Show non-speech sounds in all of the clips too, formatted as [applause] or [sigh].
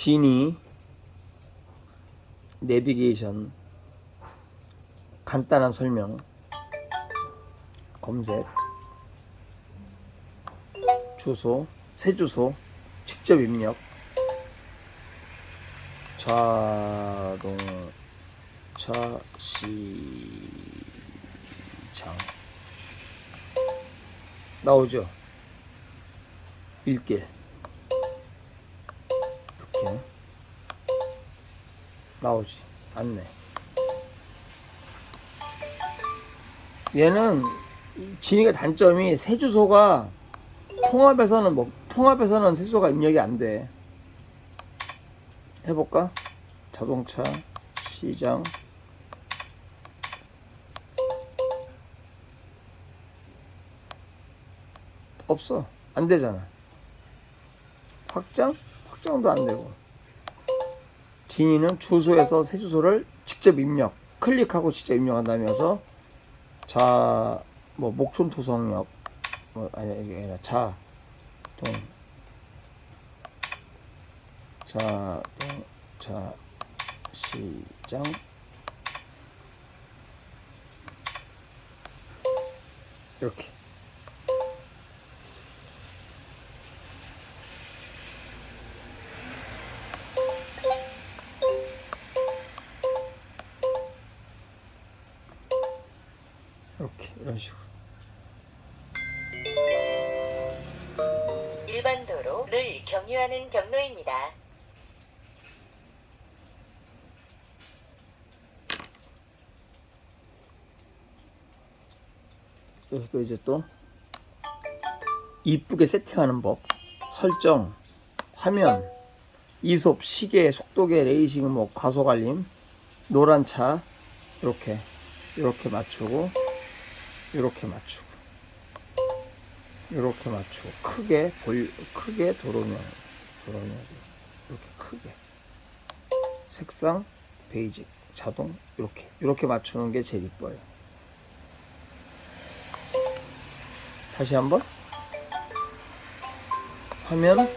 지니 내비게이션 간단한 설명 검색 주소 새 주소 직접 입력 자동차 시장. 나오죠? 이렇게 나오지 않네 얘는 진이가 단점이 새 주소가 통합에서는 뭐 통합에서는 새 주소가 입력이 안 돼. 해볼까? 자동차 시장 없어 안 되잖아. 확장 확장도 안 되고. 진이는 주소에서 새 주소를 직접 입력 클릭하고 직접 입력한다면서 자, 뭐 목촌 도성역, 뭐 아니 이게 아니라 자, 동, 자, 동, 자, 시장. 이렇게. 이런 식으로. 일반 도로를 경유하는 경로입니다. 그래서 또 이제 또 이쁘게 세팅하는 법, 설정, 화면, 이솝, 시계, 속도계, 레이싱, 뭐 과속 알림, 노란 차 이렇게 이렇게 맞추고 이렇게 맞추고 이렇게 맞추고 크게 볼 크게 도로명 도로명 이렇게 크게. 색상 베이직 자동 이렇게. 이렇게 맞추는 게 제일 이뻐요. 다시 한번. 화면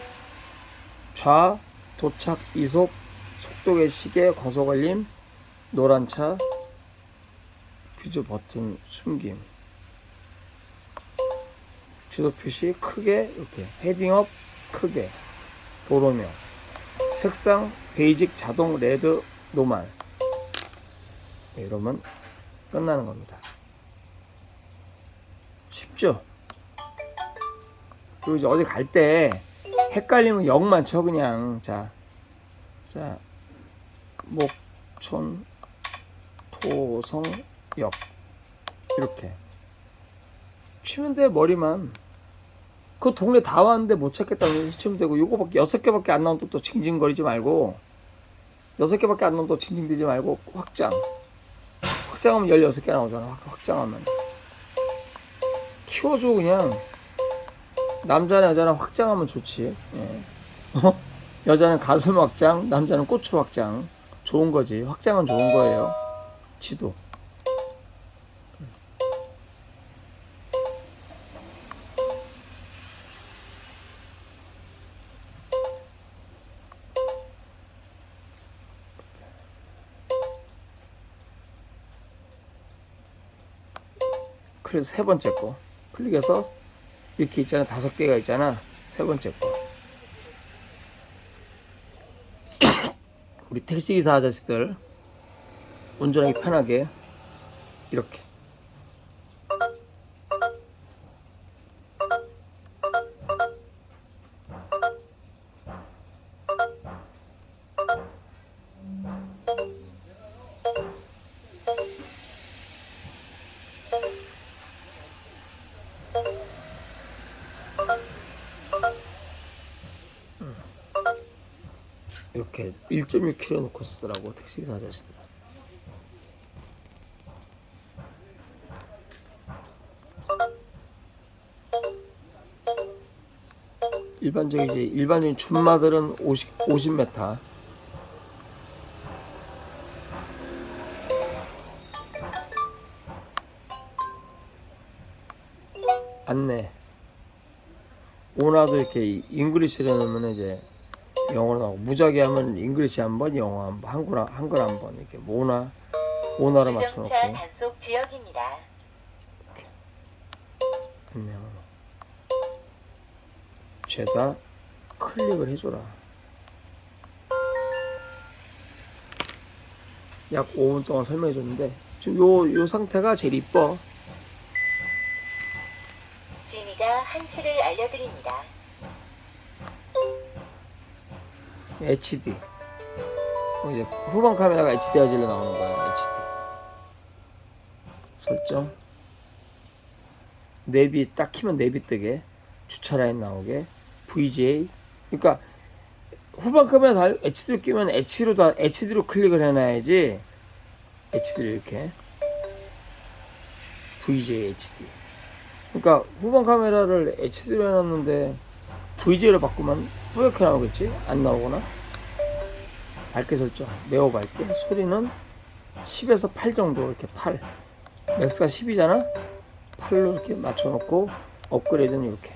좌 도착 이속 속도계 시계 과속 알림 노란 차 퓨즈 버튼 숨김 주소 표시 크게 이렇게 헤딩업 크게 도로명 색상 베이직 자동 레드 노말. 네, 이러면 끝나는 겁니다. 쉽죠? 그리고 이제 어디 갈 때 헷갈리면 역만 쳐 그냥. 자, 자 목촌 토성역 이렇게. 치면 돼 머리만 그 동네 다 왔는데 못 찾겠다고 해서 치면 되고 요거밖에 여섯 개밖에 안 나오면 또 징징거리지 말고 여섯 개밖에 안 나오면 또 징징대지 말고 확장. 확장하면 열여섯 개 나오잖아. 확- 확장하면. 키워줘 그냥. 남자나 여자나 확장하면 좋지. 예. 어? 여자는 가슴 확장 남자는 고추 확장. 좋은 거지. 확장은 좋은 거예요. 지도 그래서 세 번째 거 클릭해서 이렇게 있잖아. 다섯 개가 있잖아. 세 번째 거. [coughs] 우리 택시기사 아저씨들 운전하기 편하게 이렇게 이렇게 1.6km 놓고 쓰더라고 택시기사 아저씨들 일반적인 일반적인 준마들은 50 50m 안내. 오나도 이렇게 잉글리시로 넣으면 이제 영어로 나오고 무작위 하면 잉글리시 한 번, 영어 한 번, 한글 한- 한글 한 번 이렇게 모나 모나를 맞춰놓고 주정차 단속 지역입니다. 안내번호 죄다 클릭을 해줘라. 약 5분 동안 설명해 줬는데 지금 요, 요 상태가 제일 이뻐. 진이가 한시를 알려드립니다. HD. 어, 이제 후방 카메라가 HD 화질로 나오는 거야. HD. 설정. 내비 딱 키면 내비 뜨게. 주차 라인 나오게. VJ. 그러니까 후방 카메라 다 HD로 끼면 H로 다 HD로 클릭을 해놔야지. HD로 이렇게. VJ HD. 그러니까 후방 카메라를 HD로 해놨는데 VJ로 바꾸면 뿌옇게 나오겠지? 안 나오거나? 밝게 설정 매우 밝게. 소리는 10에서 8 정도 이렇게 8 맥스가 10이잖아? 8로 이렇게 맞춰놓고 업그레이드는 이렇게